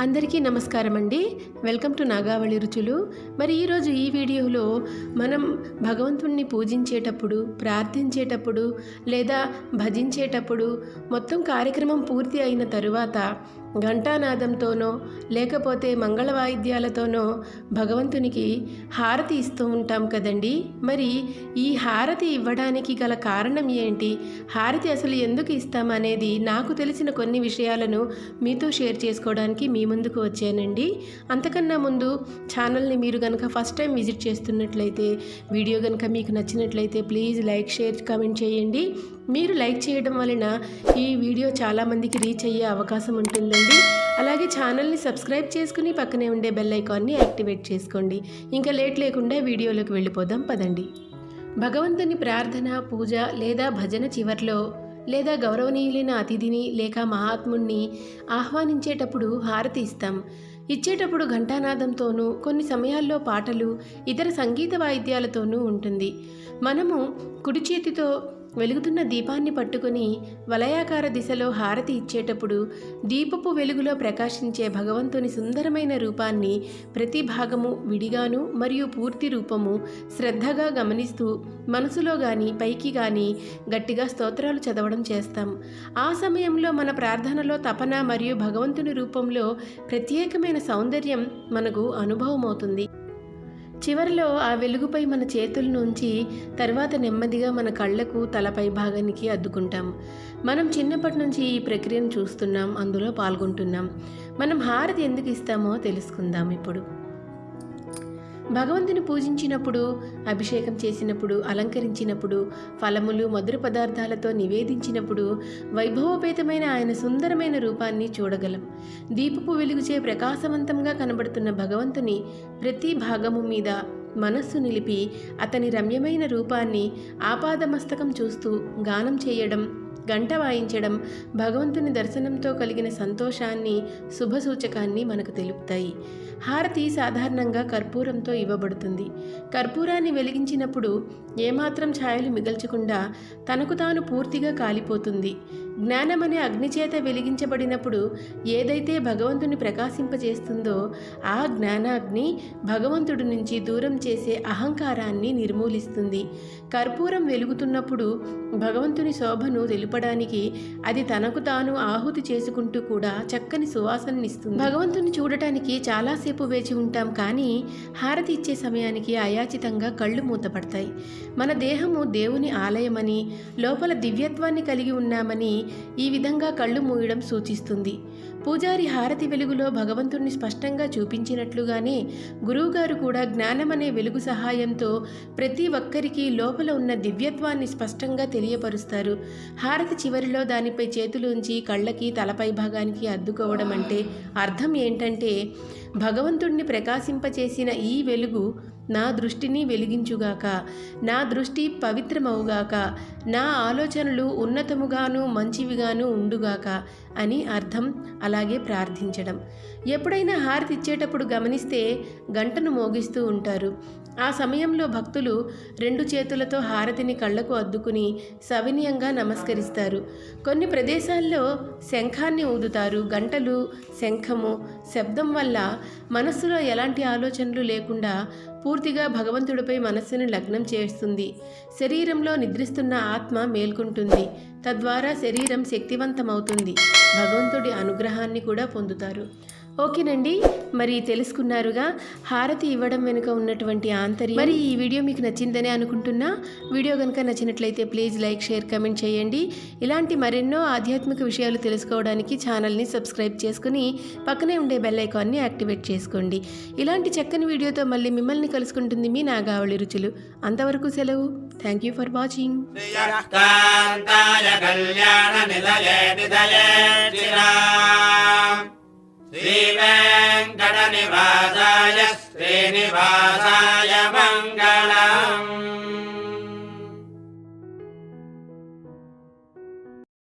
అందరికీ నమస్కారం అండి వెల్కమ్ టు నాగావళి రుచులు. మరి ఈరోజు ఈ వీడియోలో మనం భగవంతుణ్ణి పూజించేటప్పుడు ప్రార్థించేటప్పుడు లేదా భజించేటప్పుడు మొత్తం కార్యక్రమం పూర్తి అయిన తరువాత ఘంటానాదంతోనో లేకపోతే మంగళ వాయిద్యాలతోనో భగవంతునికి హారతి ఇస్తూ ఉంటాం కదండి. మరి ఈ హారతి ఇవ్వడానికి గల కారణం ఏంటి? హారతి అసలు ఎందుకు ఇస్తాం అనేది నాకు తెలిసిన కొన్ని విషయాలను మీతో షేర్ చేసుకోవడానికి మీ ముందుకు వచ్చానండి. అంతకన్నా ముందు ఛానల్ని మీరు కనుక ఫస్ట్ టైం విజిట్ చేస్తున్నట్లయితే వీడియో కనుక మీకు నచ్చినట్లయితే ప్లీజ్ లైక్ షేర్ కామెంట్ చేయండి. మీరు లైక్ చేయడం వలన ఈ వీడియో చాలామందికి రీచ్ అయ్యే అవకాశం ఉంటుంది. చేసుకోండి. అలాగే ఛానల్ని సబ్స్క్రైబ్ చేసుకుని పక్కనే ఉండే బెల్ ఐకాన్ని యాక్టివేట్ చేసుకోండి. ఇంకా లేట్ లేకుండా వీడియోలోకి వెళ్ళిపోదాం. పదండి. భగవంతుని ప్రార్థన పూజ లేదా భజన చివర్లో లేదా గౌరవనీయులైన అతిథిని లేక మహాత్ముణ్ణి ఆహ్వానించేటప్పుడు హారతి ఇస్తాం. ఇచ్చేటప్పుడు ఘంటానాదంతోనూ కొన్ని సమయాల్లో పాటలు ఇతర సంగీత వాయిద్యాలతోనూ ఉంటుంది. మనము కుడి చేతితో వెలుగుతున్న దీపాన్ని పట్టుకొని వలయాకార దిశలో హారతి ఇచ్చేటప్పుడు దీపపు వెలుగులో ప్రకాశించే భగవంతుని సుందరమైన రూపాన్ని ప్రతి భాగము విడిగాను మరియు పూర్తి రూపము శ్రద్ధగా గమనిస్తూ మనసులో గాని పైకి గాని గట్టిగా స్తోత్రాలు చదవడం చేస్తాం. ఆ సమయంలో మన ప్రార్థనలో తపన మరియు భగవంతుని రూపంలో ప్రత్యేకమైన సౌందర్యం మనకు అనుభవమవుతుంది. చివరిలో ఆ వెలుగుపై మన చేతులను ఉంచి తర్వాత నెమ్మదిగా మన కళ్ళకు తలపై భాగానికి అద్దుకుంటాం. మనం చిన్నప్పటి నుంచి ఈ ప్రక్రియను చూస్తున్నాం అందులో పాల్గొంటున్నాం. మనం హారతి ఎందుకు ఇస్తామో తెలుసుకుందాం ఇప్పుడు. భగవంతుని పూజించినప్పుడు అభిషేకం చేసినప్పుడు అలంకరించినప్పుడు ఫలములు మధుర పదార్థాలతో నివేదించినప్పుడు వైభవోపేతమైన ఆయన సుందరమైన రూపాన్ని చూడగలం. దీపపు వెలుగుచే ప్రకాశవంతంగా కనబడుతున్న భగవంతుని ప్రతి భాగము మీద మనస్సు నిలిపి అతని రమ్యమైన రూపాన్ని ఆపాదమస్తకం చూస్తూ గానం చేయడం గంట వాయించడం భగవంతుని దర్శనంతో కలిగిన సంతోషాన్ని శుభసూచకాన్ని మనకు తెలుపుతాయి. హారతి సాధారణంగా కర్పూరంతో ఇవ్వబడుతుంది. కర్పూరాన్ని వెలిగించినప్పుడు ఏమాత్రం ఛాయలు మిగల్చకుండా తనకు తాను పూర్తిగా కాలిపోతుంది. జ్ఞానమనే అగ్నిచేత వెలిగించబడినప్పుడు ఏదైతే భగవంతుని ప్రకాశింపజేస్తుందో ఆ జ్ఞానాగ్ని భగవంతుడి నుంచి దూరం చేసే అహంకారాన్ని నిర్మూలిస్తుంది. కర్పూరం వెలుగుతున్నప్పుడు భగవంతుని శోభను తెలుపడానికి అది తనకు తాను ఆహుతి చేసుకుంటూ కూడా చక్కని సువాసననిస్తుంది. భగవంతుని చూడటానికి చాలాసేపు వేచి ఉంటాం కానీ హారతి ఇచ్చే సమయానికి అయాచితంగా కళ్ళు మూతపడతాయి. మన దేహము దేవుని ఆలయమని లోపల దివ్యత్వాన్ని కలిగి ఉన్నామని ఈ విధంగా కళ్ళు మూయడం సూచిస్తుంది. పూజారి హారతి వెలుగులో భగవంతుణ్ణి స్పష్టంగా చూపించినట్లుగానే గురువుగారు కూడా జ్ఞానమనే వెలుగు సహాయంతో ప్రతి ఒక్కరికి లోపల ఉన్న దివ్యత్వాన్ని స్పష్టంగా తెలియపరుస్తారు. హారతి చివరిలో దానిపై చేతులు ఉంచి కళ్ళకి తలపై భాగానికి అద్దుకోవడం అంటే అర్థం ఏంటంటే భగవంతుణ్ణి ప్రకాశింపచేసిన ఈ వెలుగు నా దృష్టిని వెలిగించుగాక నా దృష్టి పవిత్రమవుగాక నా ఆలోచనలు ఉన్నతముగాను మంచివిగాను ఉండుగాక అని అర్థం అలాగే ప్రార్థించడం. ఎప్పుడైనా హారతి ఇచ్చేటప్పుడు గమనిస్తే గంటను మోగిస్తూ ఉంటారు. ఆ సమయంలో భక్తులు రెండు చేతులతో హారతిని కళ్ళకు అద్దుకుని సవినయంగా నమస్కరిస్తారు. కొన్ని ప్రదేశాల్లో శంఖాన్ని ఊదుతారు. గంటలు శంఖము శబ్దం వల్ల మనస్సులో ఎలాంటి ఆలోచనలు లేకుండా పూర్తిగా భగవంతుడిపై మనస్సును లగ్నం చేస్తుంది. శరీరంలో నిద్రిస్తున్న ఆత్మ మేల్కొంటుంది. తద్వారా శరీరం శక్తివంతమవుతుంది. భగవంతుడి అనుగ్రహాన్ని కూడా పొందుతారు. ఓకేనండి. మరి తెలుసుకున్నారుగా హారతి ఇవ్వడం వెనుక ఉన్నటువంటి ఆంతర్యం. మరి ఈ వీడియో మీకు నచ్చిందనే అనుకుంటున్నా. వీడియో కనుక నచ్చినట్లయితే ప్లీజ్ లైక్ షేర్ కమెంట్ చేయండి. ఇలాంటి మరెన్నో ఆధ్యాత్మిక విషయాలు తెలుసుకోవడానికి ఛానల్ని సబ్స్క్రైబ్ చేసుకుని పక్కనే ఉండే బెల్ ఐకాన్ని యాక్టివేట్ చేసుకోండి. ఇలాంటి చక్కని వీడియోతో మళ్ళీ మిమ్మల్ని కలుసుకుంటుంది మీ నాగావళి రుచులు. అంతవరకు సెలవు. థ్యాంక్ యూ ఫర్ వాచింగ్ కళ్యాణ నిలయ నిదయే श्री श्रीनिवासा